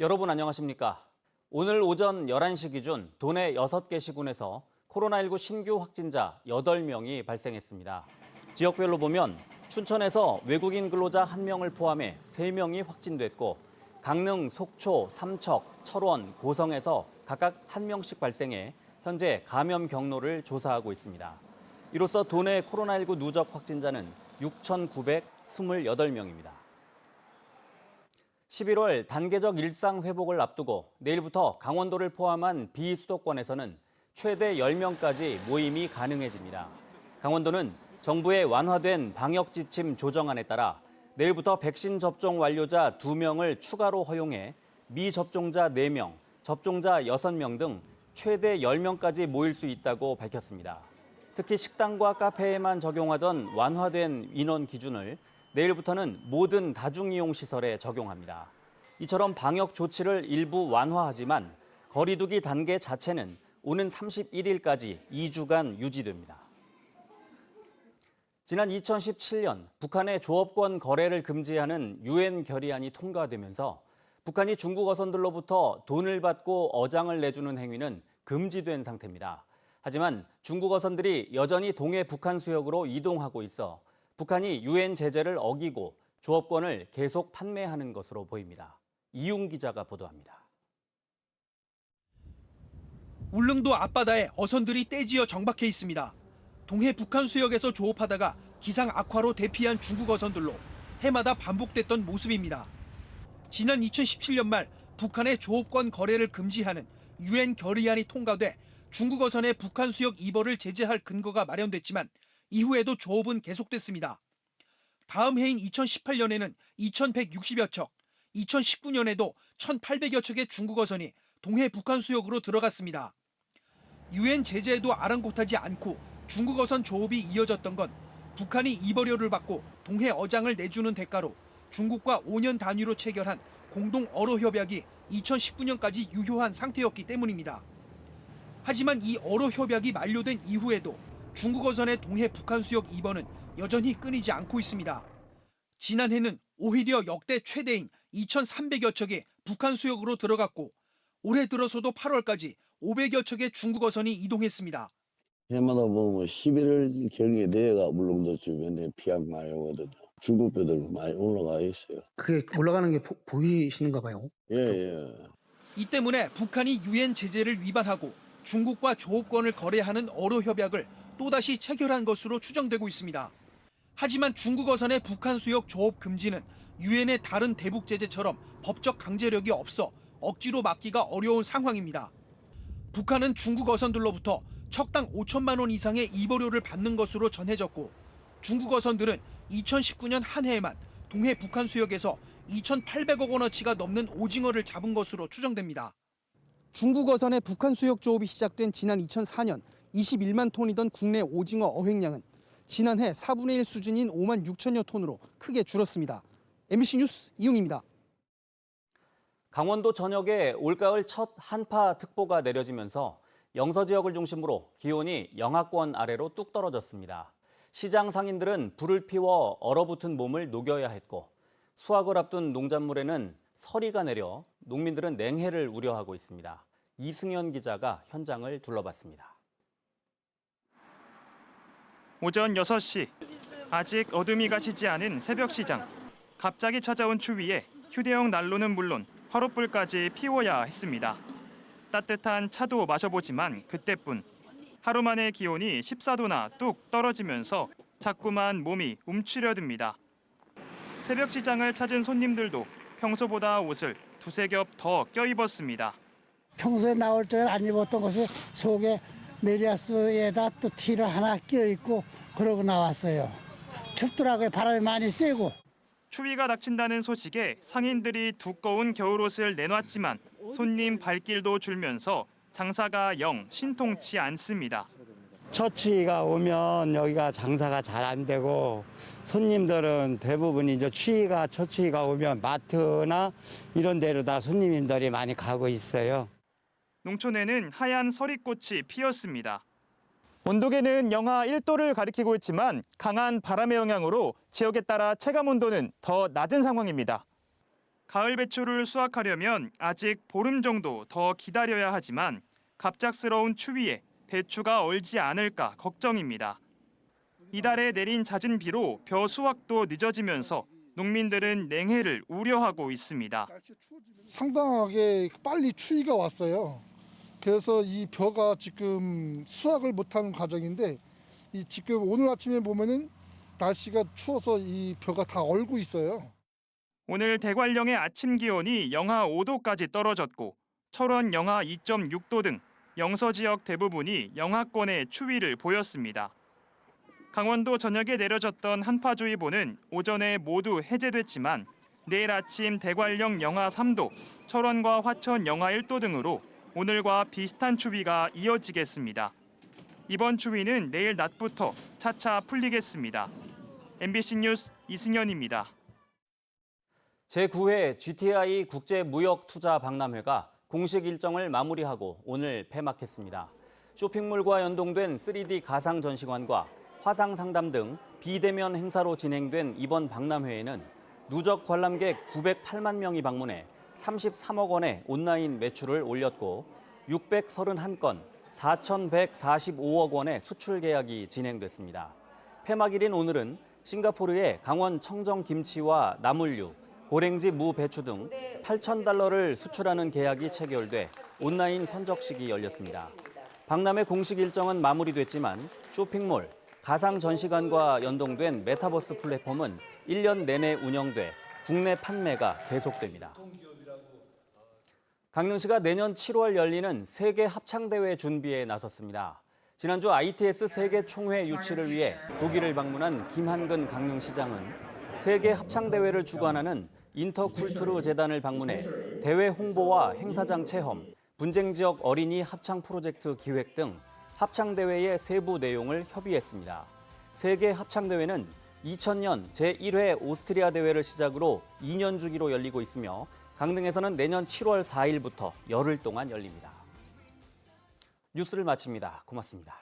여러분 안녕하십니까? 오늘 오전 11시 기준 도내 6개 시군에서 코로나19 신규 확진자 8명이 발생했습니다. 지역별로 보면 춘천에서 외국인 근로자 1명을 포함해 3명이 확진됐고 강릉, 속초, 삼척, 철원, 고성에서 각각 1명씩 발생해 현재 감염 경로를 조사하고 있습니다. 이로써 도내 코로나19 누적 확진자는 6,928명입니다. 11월 단계적 일상 회복을 앞두고 내일부터 강원도를 포함한 비수도권에서는 최대 10명까지 모임이 가능해집니다. 강원도는 정부의 완화된 방역 지침 조정안에 따라 내일부터 백신 접종 완료자 2명을 추가로 허용해 미접종자 4명, 접종자 6명 등 최대 10명까지 모일 수 있다고 밝혔습니다. 특히 식당과 카페에만 적용하던 완화된 인원 기준을 내일부터는 모든 다중이용 시설에 적용합니다. 이처럼 방역 조치를 일부 완화하지만 거리두기 단계 자체는 오는 31일까지 2주간 유지됩니다. 지난 2017년 북한의 조업권 거래를 금지하는 유엔 결의안이 통과되면서 북한이 중국 어선들로부터 돈을 받고 어장을 내주는 행위는 금지된 상태입니다. 하지만 중국 어선들이 여전히 동해 북한 수역으로 이동하고 있어 북한이 유엔 제재를 어기고 조업권을 계속 판매하는 것으로 보입니다. 이용 기자가 보도합니다. 울릉도 앞바다에 어선들이 떼지어 정박해 있습니다. 동해 북한 수역에서 조업하다가 기상 악화로 대피한 중국 어선들로 해마다 반복됐던 모습입니다. 지난 2017년 말 북한의 조업권 거래를 금지하는 유엔 결의안이 통과돼 중국 어선의 북한 수역 입어를 제재할 근거가 마련됐지만 이후에도 조업은 계속됐습니다. 다음 해인 2018년에는 2,160여 척, 2019년에도 1,800여 척의 중국 어선이 동해 북한 수역으로 들어갔습니다. 유엔 제재에도 아랑곳하지 않고 중국 어선 조업이 이어졌던 건 북한이 입어료를 받고 동해 어장을 내주는 대가로 중국과 5년 단위로 체결한 공동 어로 협약이 2019년까지 유효한 상태였기 때문입니다. 하지만 이 어로 협약이 만료된 이후에도 중국 어선의 동해 북한 수역 입원은 여전히 끊이지 않고 있습니다. 지난해는 오히려 역대 최대인 2,300여 척이 북한 수역으로 들어갔고 올해 들어서도 8월까지 500여 척의 중국 어선이 이동했습니다. 해마다 보면 11월 경에 내가 울릉도 주변에 비약 많이 오거든요. 중국 배들 많이 올라가 있어요. 그게 올라가는 게 보, 보이시는가 봐요. 예, 예. 이 때문에 북한이 유엔 제재를 위반하고 중국과 조업권을 거래하는 어로 협약을 또다시 체결한 것으로 추정되고 있습니다. 하지만 중국 어선의 북한 수역 조업 금지는 유엔의 다른 대북 제재처럼 법적 강제력이 없어 억지로 막기가 어려운 상황입니다. 북한은 중국 어선들로부터 척당 5천만 원 이상의 입어료를 받는 것으로 전해졌고 중국 어선들은 2019년 한 해에만 동해 북한 수역에서 2,800억 원어치가 넘는 오징어를 잡은 것으로 추정됩니다. 중국 어선의 북한 수역 조업이 시작된 지난 2004년 21만 톤이던 국내 오징어 어획량은 지난해 4분의 1 수준인 5만 6천여 톤으로 크게 줄었습니다. MBC 뉴스 이용입니다. 강원도 전역에 올가을 첫 한파 특보가 내려지면서 영서 지역을 중심으로 기온이 영하권 아래로 뚝 떨어졌습니다. 시장 상인들은 불을 피워 얼어붙은 몸을 녹여야 했고 수확을 앞둔 농작물에는 서리가 내려 농민들은 냉해를 우려하고 있습니다. 이승현 기자가 현장을 둘러봤습니다. 오전 6시 아직 어둠이 가시지 않은 새벽 시장. 갑자기 찾아온 추위에 휴대용 난로는 물론 화롯불까지 피워야 했습니다. 따뜻한 차도 마셔보지만 그때뿐. 하루 만에 기온이 14도나 뚝 떨어지면서 자꾸만 몸이 움츠려듭니다. 새벽 시장을 찾은 손님들도 평소보다 옷을 두세 겹 더 껴입었습니다. 평소에 나올 때 안 입었던 것을 속에 메리아스에다 또 티를 하나 끼어 입고 그러고 나왔어요. 춥더라고요. 바람이 많이 세고. 추위가 닥친다는 소식에 상인들이 두꺼운 겨울옷을 내놨지만 손님 발길도 줄면서 장사가 영 신통치 않습니다. 첫 추위가 오면 여기가 장사가 잘 안 되고 손님들은 대부분 이제 추위가 첫 추위가 오면 마트나 이런 데로 다 손님들이 많이 가고 있어요. 농촌에는 하얀 서리꽃이 피었습니다. 온도계는 영하 1도를 가리키고 있지만 강한 바람의 영향으로 지역에 따라 체감 온도는 더 낮은 상황입니다. 가을 배추를 수확하려면 아직 보름 정도 더 기다려야 하지만 갑작스러운 추위에 배추가 얼지 않을까 걱정입니다. 이달에 내린 잦은 비로 벼 수확도 늦어지면서 농민들은 냉해를 우려하고 있습니다. 상당하게 빨리 추위가 왔어요. 그래서 이 벼가 지금 수확을 못하는 과정인데 이 지금 오늘 아침에 보면은 날씨가 추워서 이 벼가 다 얼고 있어요. 오늘 대관령의 아침 기온이 영하 5도까지 떨어졌고 철원 영하 2.6도 등 영서 지역 대부분이 영하권의 추위를 보였습니다. 강원도 전역에 내려졌던 한파주의보는 오전에 모두 해제됐지만 내일 아침 대관령 영하 3도, 철원과 화천 영하 1도 등으로 오늘과 비슷한 추위가 이어지겠습니다. 이번 추위는 내일 낮부터 차차 풀리겠습니다. MBC 뉴스 이승현입니다. 제9회 GTI 국제무역투자박람회가 공식 일정을 마무리하고 오늘 폐막했습니다. 쇼핑몰과 연동된 3D 가상 전시관과 화상 상담 등 비대면 행사로 진행된 이번 박람회에는 누적 관람객 908만 명이 방문해 33억 원의 온라인 매출을 올렸고 631건, 4,145억 원의 수출 계약이 진행됐습니다. 폐막일인 오늘은 싱가포르의 강원 청정 김치와 나물류, 고랭지 무 배추 등 8천 달러를 수출하는 계약이 체결돼 온라인 선적식이 열렸습니다. 박람회 공식 일정은 마무리됐지만 쇼핑몰, 가상 전시관과 연동된 메타버스 플랫폼은 1년 내내 운영돼 국내 판매가 계속됩니다. 강릉시가 내년 7월 열리는 세계 합창대회 준비에 나섰습니다. 지난주 ITS 세계 총회 유치를 위해 독일을 방문한 김한근 강릉시장은 세계 합창대회를 주관하는 인터쿨투르 재단을 방문해 대회 홍보와 행사장 체험, 분쟁 지역 어린이 합창 프로젝트 기획 등 합창대회의 세부 내용을 협의했습니다. 세계 합창대회는 2000년 제1회 오스트리아 대회를 시작으로 2년 주기로 열리고 있으며 강릉에서는 내년 7월 4일부터 열흘 동안 열립니다. 뉴스를 마칩니다. 고맙습니다.